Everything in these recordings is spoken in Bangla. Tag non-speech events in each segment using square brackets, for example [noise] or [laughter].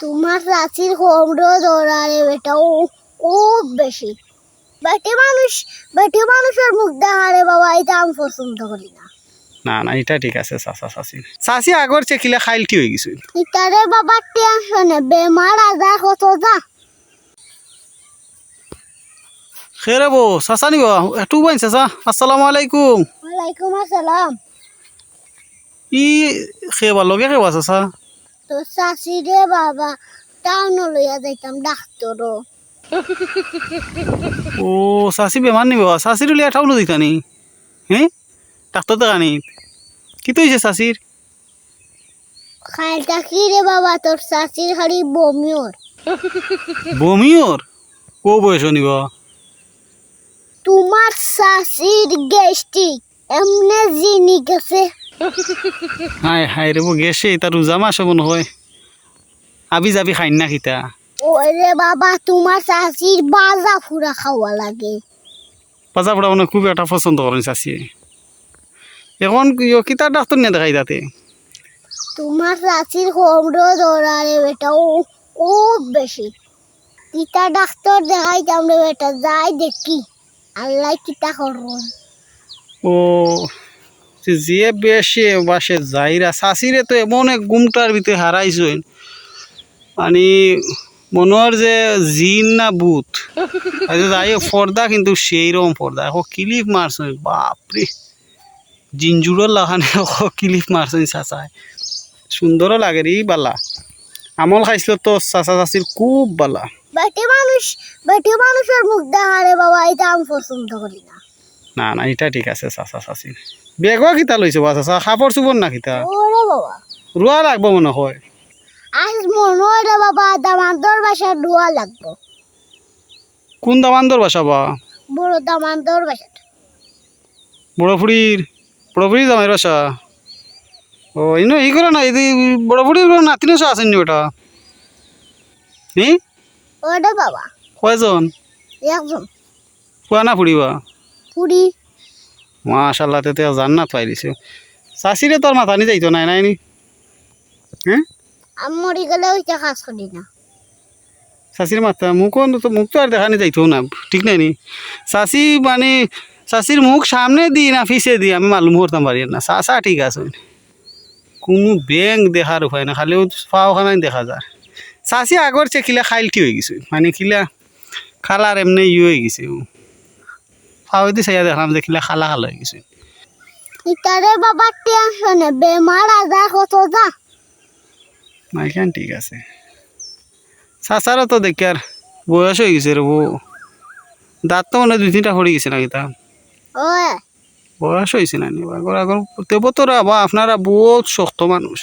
তোমার চাচির হোমড দৌড়ারে বেটা ও খুব বেশি। বেটি মানুষ বেটি মানুষের মুখ দেখারে বাবা এটা আমি পছন্দ করি না। না না এটা ঠিক আছে চাচা চাচি। চাচি আগর চেকিলে খাইলটি হয়ে গেছে ইতারে বাবা টেনশনে বেমার আজার কত যা। খেরে বো চাচা নিব একটু বাইন চাচা। আসসালামু আলাইকুম। ওয়ালাইকুম আসসালাম। ই খেবা লগে খেবা চাচা। তো চাচি রে বাবা টাউন লইয়া যাইতাম ডাক্তর ও চাচি বেমার নিব চাচির উলিয়া ঠাউলো দিতানি হ্যাঁ ডাক্তার দেখানি কি তো হয়েছে চাচির খাইলটা কি রে বাবা তোর চাচির খালি বমিওর বমিওর কো বয়স নিব তোমার চাচির গ্যাস্ট্রিক এমনে জিনি গেছে হাই হাই রে গেছে এটা রোজা মাস মনে হয় আবি যাবি খাইন না খিতা ওরে বাবা তোমার চাচির বাজা ফুরা খাওয়া লাগে। বাজা পড়া মানে খুব একটা পছন্দ করেন চাচি। এখন কিতার ডাক্তার নিয়ে দেখাই তাতে? তোমার চাচির হোমড দৌড়ারে বেটা ও খুব বেশি তিতা ডাক্তার দেখাইতাম রে বেটা যাই দেখি। আল্লাহ কিতা করব ও যে বেশি বাসে যাইরা চাচিরে তো এমন এক গুমটার ভিতরে হারাইছেন। মানে মনোর যে জিন না বুথ যাই পর্দা কিন্তু সেই রকম পর্দা। এখন ক্লিপ মারছেন বাপরে। জিনজুড়োর লাগানে [laughs] ক্লিপ মারছেন চাচায় সুন্দরও লাগে রে বালা। আমল খাইছিল তো চাচা চাচির খুব বালা। বেটি মানুষ বেটি মানুষের মুখ দেখারে বাবা এটা আমি পছন্দ করি না। না না এটা ঠিক আছে চাচা চাচির বেগও কিতা লইছে বা চাচা খাপড় চুপড় না কিতা? রোয়া লাগবো মনে হয়। আজ মনে হয় বাবা দামান্তর বাসা ডুয়া লাগবো। কোন দামান্দর বাসা বা? বড় দামান্তর বাসা বড় ফুড়ির বড় ফুড়ির জামাই বাসা ও ইনো ই করে না এই বড় ফুড়ির নাতিন আসেন নি ওটা নি ওরে বাবা। কয়জন? একজন। কোয়া না ফুড়িবা পুরি মাশাল্লাহ তেতে জান্নাত পাই দিছে। চাষিরে তোর মাথা নি যাইতো নাই নাই নি হ্যাঁ? আমি মরি গেলে ওইটা কাজ করি না। চাষির মাথা মুখও তো মুখ তো আর দেখা নি যাইতো না ঠিক নাই নি চাষি মানে চাষির মুখ সামনে দি না পিছে দি আমি মালুম করতাম পারি না। চাষা ঠিক আছে। কোনো ব্যাংক দেখার উপায় না খালিও পাওখানাই দেখা যায়। চাষি আগর চে কিলা খাইলটি হয়ে গেছে মানে কিলা খালার এমনি ই হয়ে গেছে ফাওয়াই দি চাইয়া দেখলাম যে খালা খালা হয়ে গেছে। ইতারে বাবা টেনশনে বেমার আজার কত যা। মাইখান ঠিক আছে। চাচারও তো দেখি আর বয়স হয়ে গেছে রে বউ দাঁত তো মানে দুই তিনটা পড়ে গেছে নাকি তা বয়স হয়েছে না আগর আগর তেবো তোরা বা আপনারা বহুত শক্ত মানুষ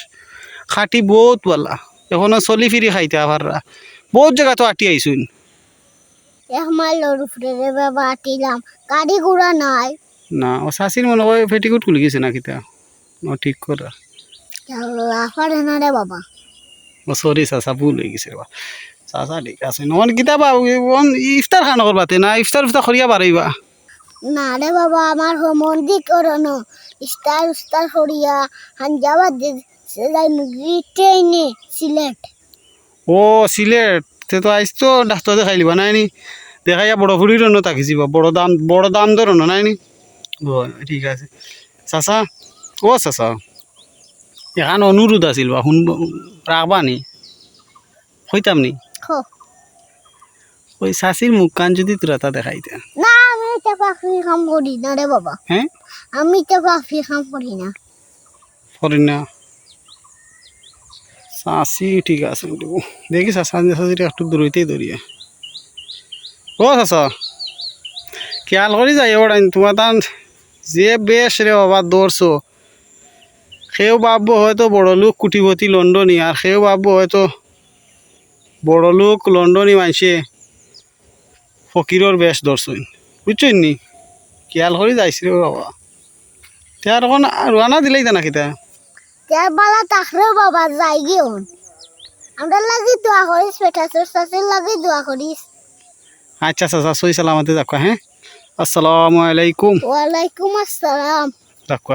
খাটি বহুত বালা। এখনও চলি ফিরি খাইতে আবাররা বহুত জায়গা তো আটি আইসুন এক মাইলের উপরে রে বাবা আটিলাম গাড়ি ঘোড়া নাই না ও শাশির মনে হয় ফেটিকুট খুলে গেছে নাকি তা ও ঠিক করা পারে না রে বাবা ও সরি চাচা ভুল হয়ে গেছে বা চাচা ঠিক আছে নহন কিতাবা ইফতার খান করবাতে না ইফতার ইফতার করিয়া পারিবা না রে বাবা আমার হোমন্দি করনো ইস্তার উস্তার করিয়া হাঞ্জাবাদ যাই মুগি ট্রেনে সিলেট ও সিলেট তে তো আইস তো ডাক্তার দেখাই লিবা নাই নি? দেখাইয়া বড় ফুড়ির অন্য তাকি যাবা বড় দাম বড় দাম ধর নাই নি? ঠিক আছে। চাচা ও চাচা। এখান অনুরোধ আছিল বা শুন রাখবা নি? হইতাম নি? ওই চাচির মুখ কান যদি তোরা তা দেখাইতে না আমি তো পাখি কাম করি না রে বাবা। হ্যাঁ আমি তো পাখি কাম করি না। করি না। চাচি, ঠিক আছে দেখি চাচা চাচিটা একটু দূরইতেই দৌড়িয়ে ও চাচা। খেয়াল করি যাই ওর তোমার তান যে বেশ রে বাবা দৌড়ছো সেও ভাববো হয়তো বড় লোক কুটিপতি লন্ডনী আর সেও ভাববো হয়তো বড় লোক লন্ডনী মানছে ফকিরর বেশ ধরছই বুঝছই নি? খেয়াল করে যাইছি রে বাবা। তার এখন রানা দিলেই তা নাকি তা বালা তাকরে বাবা যাই গিয়ে। আমরা লাগি দোয়া করিস পেটা তোর শাশুর লাগি দোয়া করিস। আচ্ছা চাচা সই সালামতে দেখো হ্যাঁ? আসসালামু আলাইকুম। ওয়ালাইকুম আসসালাম। যাক